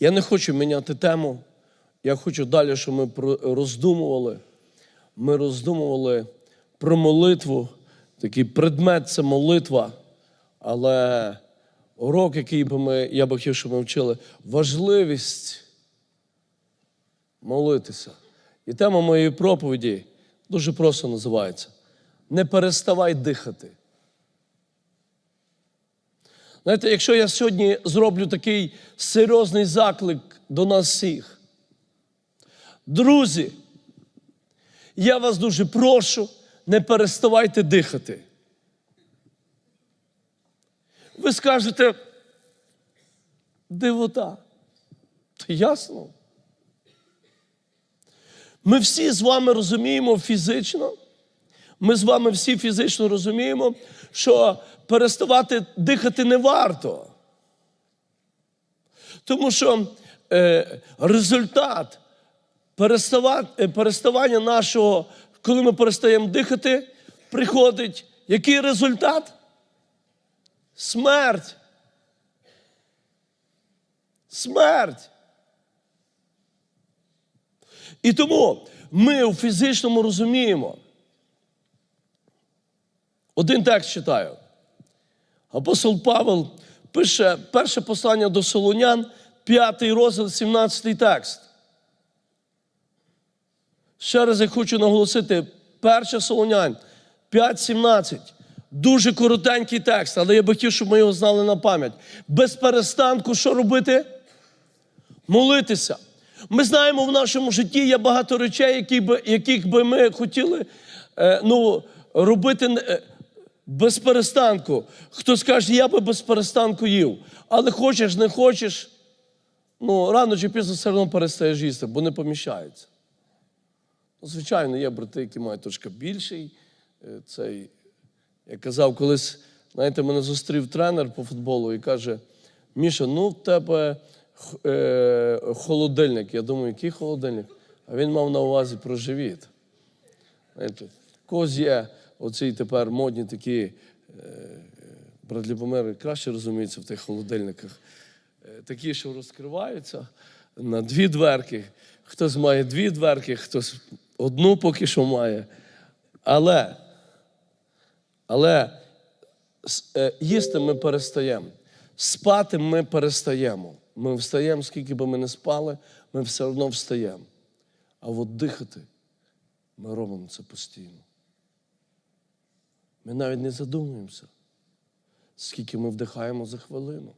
Я не хочу міняти тему. Я хочу далі, щоб ми роздумували. Ми роздумували про молитву. Такий предмет це молитва. Але урок, який би ми, я би хотів, щоб ми вчили, важливість молитися. І тема моєї проповіді дуже просто називається: Не переставай дихати. Знаєте, якщо я сьогодні зроблю такий серйозний заклик до нас всіх, друзі, я вас дуже прошу, не переставайте дихати. Ви скажете, дивота. Та ясно. Ми всі з вами розуміємо фізично, ми з вами всі фізично розуміємо, що переставати дихати не варто. Тому що е, результат е, переставання нашого, коли ми перестаємо дихати, приходить який результат? Смерть. Смерть. І тому ми у фізичному розуміємо. Один текст читаю. Апостол Павел пише перше послання до Солонян, п'ятий розділ, 17 текст. Ще раз я хочу наголосити, перше Солонян 5.17. Дуже коротенький текст, але я би хотів, щоб ми його знали на пам'ять. Без перестанку що робити? Молитися. Ми знаємо, в нашому житті є багато речей, які би, яких би ми хотіли е, ну, робити е, без перестанку. Хто скаже, я би без перестанку їв. Але хочеш, не хочеш, ну, рано чи пізно все одно перестаєш їсти, бо не поміщається. Ну, звичайно, є брати, які мають трошки більший. е, Цей, я казав, колись, знаєте, мене зустрів тренер по футболу і каже: Міша, ну в тебе е, холодильник. Я думаю, який холодильник? А він мав на увазі про живіт. Знаєте, когось є оці тепер модні такі, е, брат Любомир краще розуміється в тих холодильниках. Е, Такі, що розкриваються на дві дверки. Хтось має дві дверки, хтось одну поки що має. Але, але е, їсти ми перестаємо. Спати ми перестаємо. Ми встаємо, скільки би ми не спали, ми все одно встаємо. А от дихати ми робимо це постійно. Ми навіть не задумуємося, скільки ми вдихаємо за хвилину.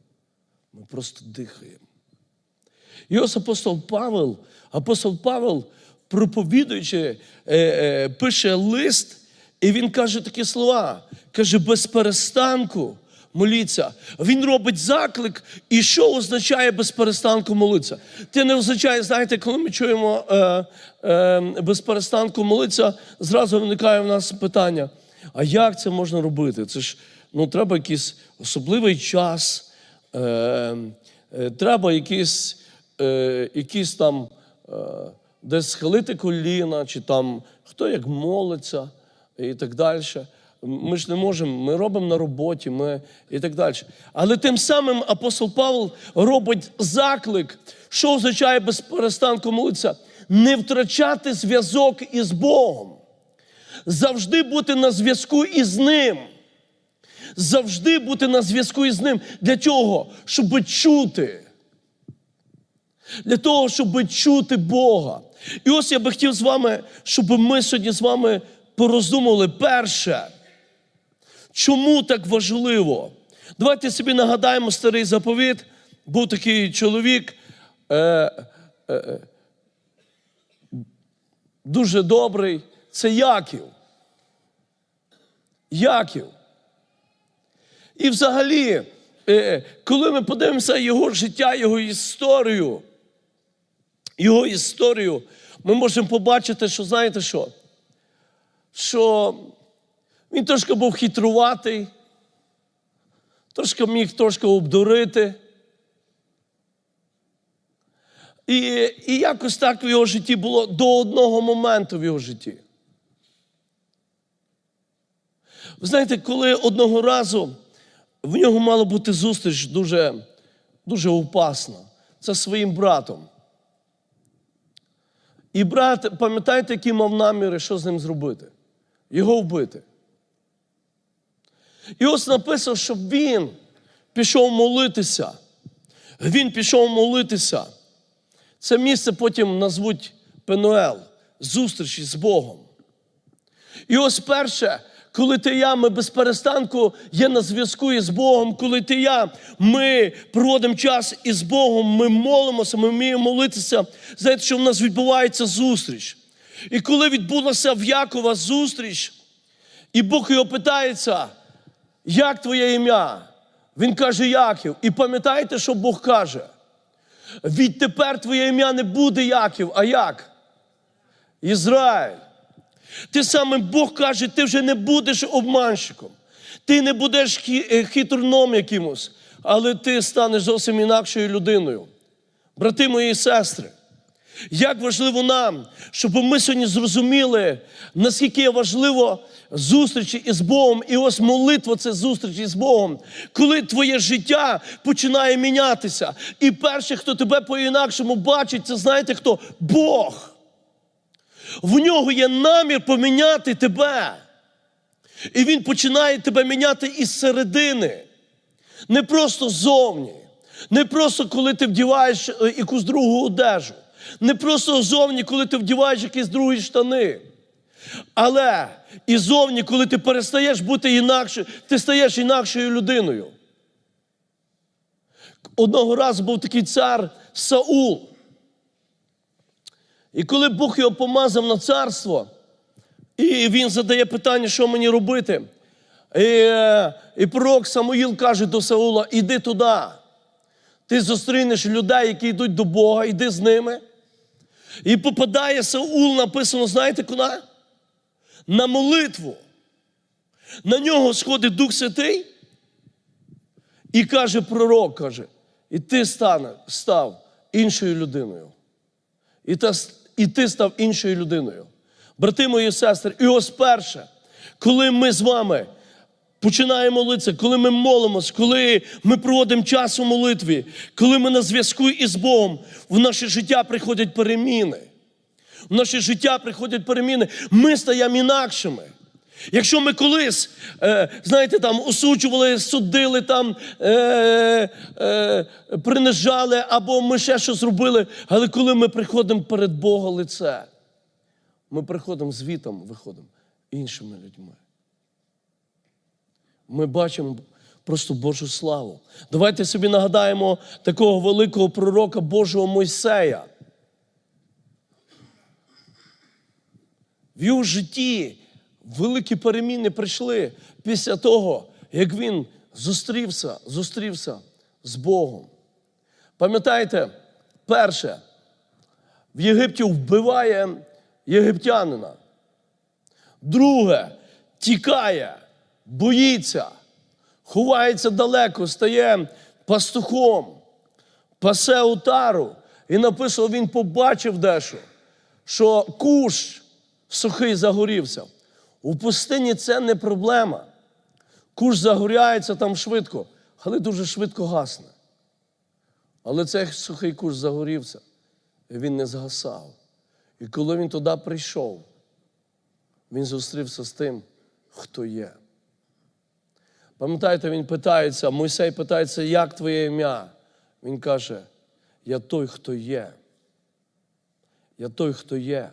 Ми просто дихаємо. І ось апостол Павел, апостол Павел, проповідуючи, е, е, пише лист, і він каже такі слова: каже, без перестанку моліться. Він робить заклик, і що означає без перестанку молитися? Це не означає, знаєте, коли ми чуємо е, е, без перестанку молитися, зразу виникає в нас питання: а як це можна робити? Це ж ну, треба якийсь особливий час. Е, е, треба якийсь, е, якийсь там е, десь схилити коліна, чи там хто як молиться і так далі. Ми ж не можемо, ми робимо на роботі, ми і так далі. Але тим самим апостол Павел робить заклик, що означає без перестанку молитися, не втрачати зв'язок із Богом, завжди бути на зв'язку із Ним завжди бути на зв'язку із ним. Для чого? Щоб чути. Для того, щоб чути Бога. І ось я би хотів з вами, щоб ми сьогодні з вами пороздумували перше. Чому так важливо? Давайте собі нагадаємо старий заповіт. Був такий чоловік, е, е, е, дуже добрий. Це Яків. Яків. І взагалі, е, коли ми подивимося його життя, його історію, його історію, ми можемо побачити, що знаєте що? Що він трошки був хитруватий, трошки міг трошки обдурити. І, і якось так в його житті було до одного моменту в його житті. Ви знаєте, коли одного разу в нього мала бути зустріч дуже, дуже опасна. це своїм братом. І брат, пам'ятаєте, які мав наміри, що з ним зробити? Його вбити. І ось написано, що він пішов молитися. Він пішов молитися. Це місце потім назвуть Пенуел, зустрічі з Богом. І ось перше, коли ти я, ми без перестанку є на зв'язку із Богом, коли ти я, ми проводимо час із Богом, ми молимося, ми вміємо молитися. Знаєте, що в нас відбувається зустріч. І коли відбулася в Якова зустріч, і Бог його питається, як твоє ім'я? Він каже, Яків. І пам'ятаєте, що Бог каже? Відтепер твоє ім'я не буде Яків, а як? Ізраїль. Ти саме Бог каже, ти вже не будеш обманщиком, ти не будеш е, хитруном якимось, але ти станеш зовсім інакшою людиною. Брати мої і сестри, як важливо нам, щоб ми сьогодні зрозуміли, наскільки є важливо зустрічі із Богом, і ось молитва це зустріч із Богом, коли твоє життя починає мінятися. І перший, хто тебе по-інакшому бачить, це знаєте хто? Бог. В нього є намір поміняти тебе. І він починає тебе міняти із середини. Не просто ззовні. Не просто коли ти вдіваєш е, якусь другу одежу. Не просто ззовні, коли ти вдіваєш якісь другі штани. Але і зовні, коли ти перестаєш бути інакше, ти стаєш інакшою людиною. Одного разу був такий цар Саул. І коли Бог його помазав на царство, і він задає питання, що мені робити. І, і пророк Самуїл каже до Саула: іди туди. Ти зустрінеш людей, які йдуть до Бога, іди з ними. І попадає Саул, написано, знаєте куди? На молитву. На нього сходить Дух Святий. І каже пророк, каже, і ти стане, став іншою людиною. І, та, і ти став іншою людиною. Брати мої сестри, і ось перше, коли ми з вами починаємо молитися, коли ми молимось, коли ми проводимо час у молитві, коли ми на зв'язку із Богом, в наше життя приходять переміни. В наше життя приходять переміни, ми стаємо інакшими. Якщо ми колись, е, знаєте, там осуджували, судили, там, е, е, принижали, або ми ще щось робили, але коли ми приходимо перед Бога лице, ми приходимо звітом, виходимо іншими людьми. Ми бачимо просто Божу славу. Давайте собі нагадаємо такого великого пророка Божого Мойсея. В його житті великі переміни прийшли після того, як він зустрівся, зустрівся з Богом. Пам'ятаєте, перше, в Єгипті вбиває єгиптянина. Друге, тікає, боїться, ховається далеко, стає пастухом, пасе утару. І написано, він побачив дещо, що кущ сухий загорівся. У пустині це не проблема. Кущ загоряється там швидко, але дуже швидко гасне. Але цей сухий кущ загорівся, і він не згасав. І коли він туди прийшов, він зустрівся з тим, хто є. Пам'ятаєте, він питається, Мойсей питається, як твоє ім'я? Він каже, я той, хто є. Я той, хто є.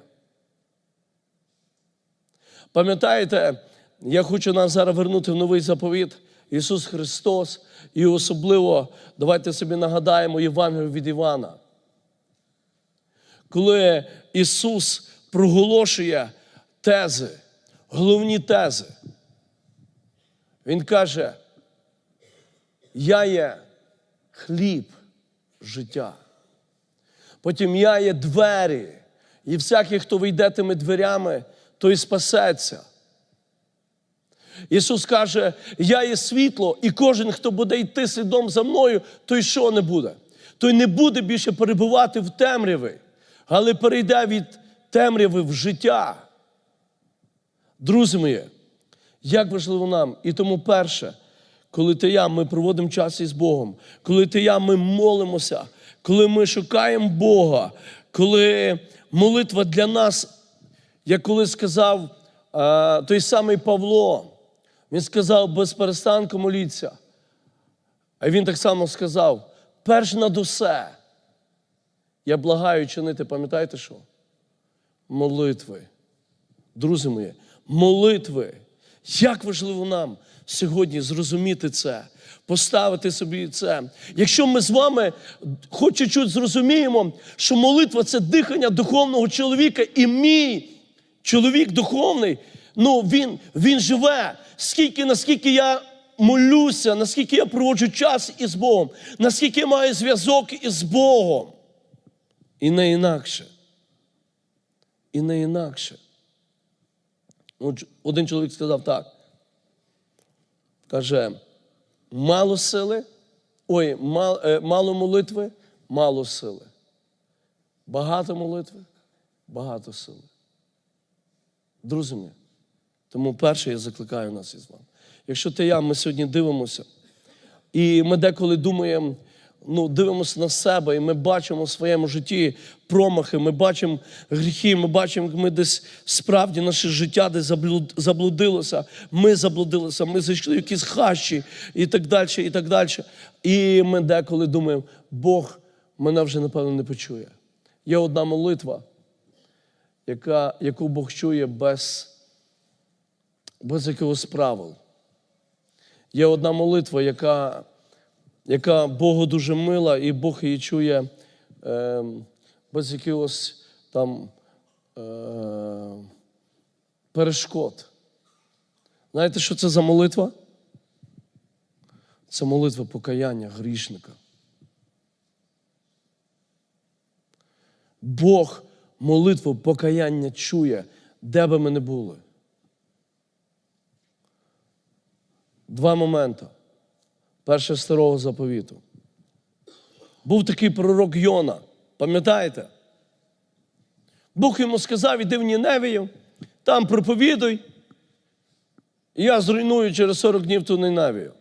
Пам'ятаєте, я хочу нас зараз вернути в новий заповіт. Ісус Христос, і особливо давайте собі нагадаємо Євангелію від Івана. Коли Ісус проголошує тези, головні тези, Він каже, я є хліб життя. Потім я є двері, і всякий, хто вийде тими дверями, той спасеться. Ісус каже, я є світло, і кожен, хто буде йти слідом за мною, той що не буде? Той не буде більше перебувати в темряві, але перейде від темряви в життя. Друзі мої, як важливо нам, і тому перше, коли ти я, ми проводимо час із Богом, коли ти я, ми молимося, коли ми шукаємо Бога, коли молитва для нас, як коли сказав е, той самий Павло, він сказав без перестанку моліться. А він так само сказав: перш над усе, я благаю чинити, пам'ятаєте що? Молитви. Друзі мої, молитви. Як важливо нам сьогодні зрозуміти це, поставити собі це. Якщо ми з вами хоч чуть зрозуміємо, що молитва це дихання духовного чоловіка, і мій чоловік духовний, ну він, він живе. Скільки, наскільки я молюся, наскільки я проводжу час із Богом, наскільки я маю зв'язок із Богом. І не інакше. І не інакше. Один чоловік сказав так. Каже, мало сили, ой, мало, е, мало молитви, мало сили. Багато молитви, багато сили. Друзі мої, тому перше я закликаю нас із вами. Якщо ти я, ми сьогодні дивимося, і ми деколи думаємо, ну, дивимося на себе, і ми бачимо в своєму житті промахи, ми бачимо гріхи, ми бачимо, як ми десь справді наше життя десь заблудилося, ми заблудилися, ми зайшли в якісь хащі і так далі, і так далі. І ми деколи думаємо, Бог мене вже, напевно, не почує. Є одна молитва, яка, яку Бог чує без, без якогось правил. Є одна молитва, яка, яка Богу дуже мила, і Бог її чує е, без якихось там е, перешкод. Знаєте, що це за молитва? Це молитва покаяння грішника. Бог молитву покаяння чує, де би ми не були. Два моменти. Перше старого заповіту. Був такий пророк Йона, пам'ятаєте? Бог йому сказав, іди в Ніневію, там проповідуй, і я зруйную через 40 днів ту Ніневію.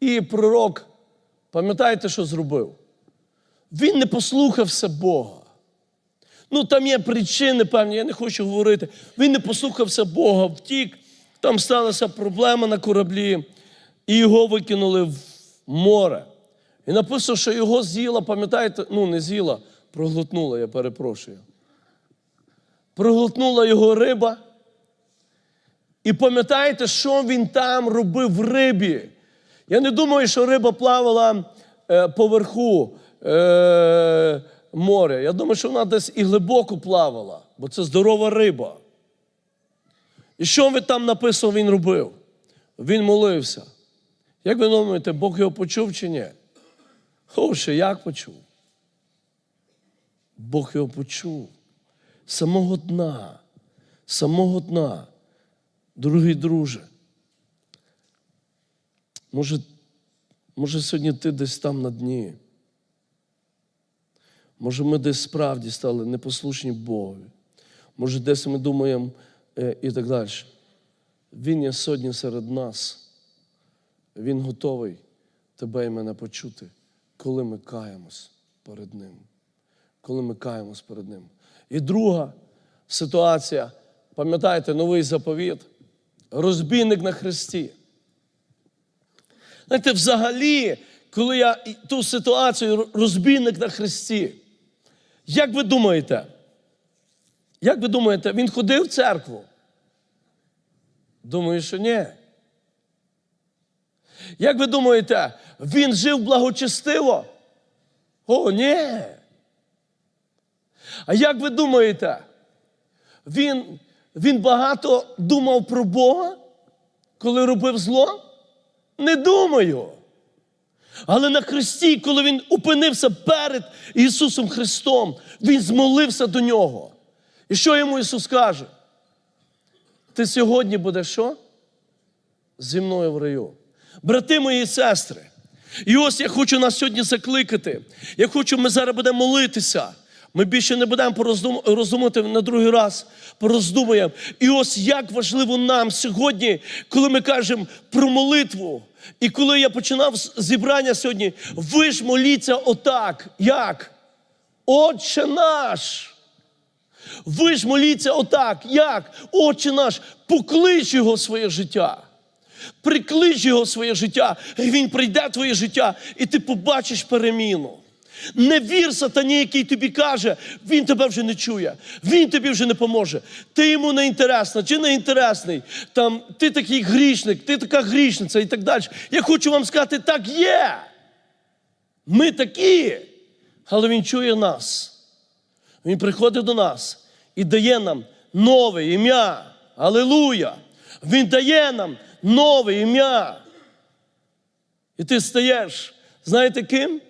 І пророк, пам'ятаєте, що зробив? Він не послухався Бога. Ну, там є причини певні, я не хочу говорити. Він не послухався Бога, втік, там сталася проблема на кораблі, і його викинули в море. І написано, що його з'їла, пам'ятаєте, ну не з'їла, проглотнула, я перепрошую. Проглотнула його риба. І пам'ятаєте, що він там робив в рибі? Я не думаю, що риба плавала е, поверху е, моря. Я думаю, що вона десь і глибоко плавала, бо це здорова риба. І що ви там написано, він робив? Він молився. Як ви думаєте, Бог його почув чи ні? О, ще як почув? Бог його почув. Самого дна. Самого дна. Дорогий друже. Може, може, сьогодні ти десь там на дні. Може, ми десь справді стали непослушні Богові. Може, десь ми думаємо е, і так далі. Він є сьогодні серед нас. Він готовий тебе і мене почути, коли ми каємось перед Ним. Коли ми каємось перед Ним. І друга ситуація, пам'ятаєте, новий заповіт, розбійник на хресті. Знаєте, взагалі, коли я ту ситуацію розбійник на хресті, як ви думаєте? Як ви думаєте, він ходив в церкву? Думаю, що ні. Як ви думаєте, він жив благочестиво? О, ні. А як ви думаєте, він, він багато думав про Бога, коли робив зло? Не думаю. Але на Христі, коли він опинився перед Ісусом Христом, Він змолився до нього. І що йому Ісус каже? Ти сьогодні будеш що? Зі мною в раю. Брати мої і сестри, і ось я хочу нас сьогодні закликати. Я хочу, ми зараз будемо молитися. Ми більше не будемо роздумувати на другий раз, пороздумуємо. І ось як важливо нам сьогодні, коли ми кажемо про молитву, І коли я починав зібрання сьогодні, ви ж моліться отак. Як? Отче наш. Ви ж моліться отак. Як? Отче наш, поклич його своє життя. Приклич його своє життя, і він прийде в твоє життя, і ти побачиш переміну. Не вір сатані, який тобі каже, він тебе вже не чує, він тобі вже не поможе. Ти йому не інтересна чи не інтересний. Там ти такий грішник, ти така грішниця і так далі. Я хочу вам сказати, так є. Ми такі, але він чує нас. Він приходить до нас і дає нам нове ім'я. Алілуя! Він дає нам нове ім'я. І ти стаєш, знаєте ким?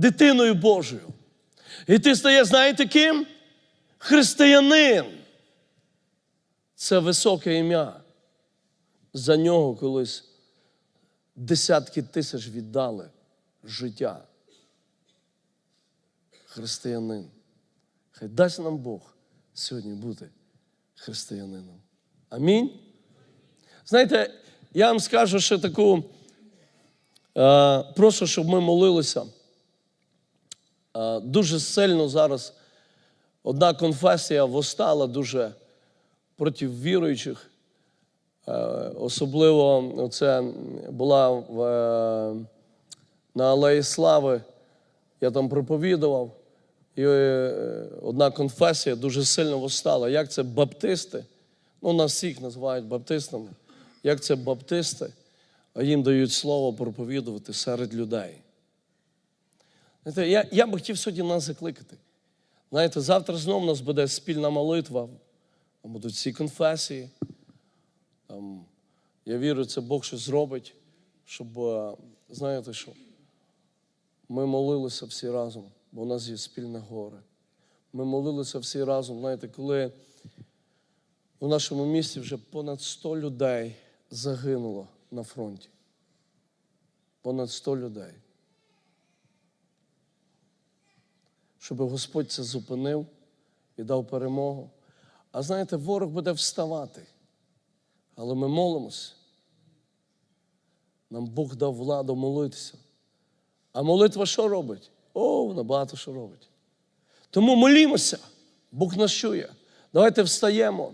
Дитиною Божою. І ти стаєш, знаєте ким? Християнин. Це високе ім'я. За нього колись десятки тисяч віддали життя. Християнин. Хай дасть нам Бог сьогодні бути християнином. Амінь. Знаєте, я вам скажу ще таку, е, просто щоб ми молилися. Е, дуже сильно зараз одна конфесія восстала дуже проти віруючих. Е, особливо це була в, е, на Алеї Слави. Я там проповідував. І одна конфесія дуже сильно восстала. Як це баптисти? Ну, нас всіх називають баптистами. Як це баптисти, а їм дають слово проповідувати серед людей. Я, я би хотів сьогодні нас закликати. Знаєте, завтра знову у нас буде спільна молитва, там будуть всі конфесії. Там, я вірю, це Бог щось зробить, щоб, е, знаєте що, ми молилися всі разом, бо у нас є спільне горе. Ми молилися всі разом, знаєте, коли у нашому місті вже понад 100 людей загинуло на фронті. Понад 100 людей. Щоб Господь це зупинив і дав перемогу. А знаєте, ворог буде вставати. Але ми молимося. Нам Бог дав владу молитися. А молитва що робить? О, вона багато що робить. Тому молімося, Бог нас чує. Давайте встаємо.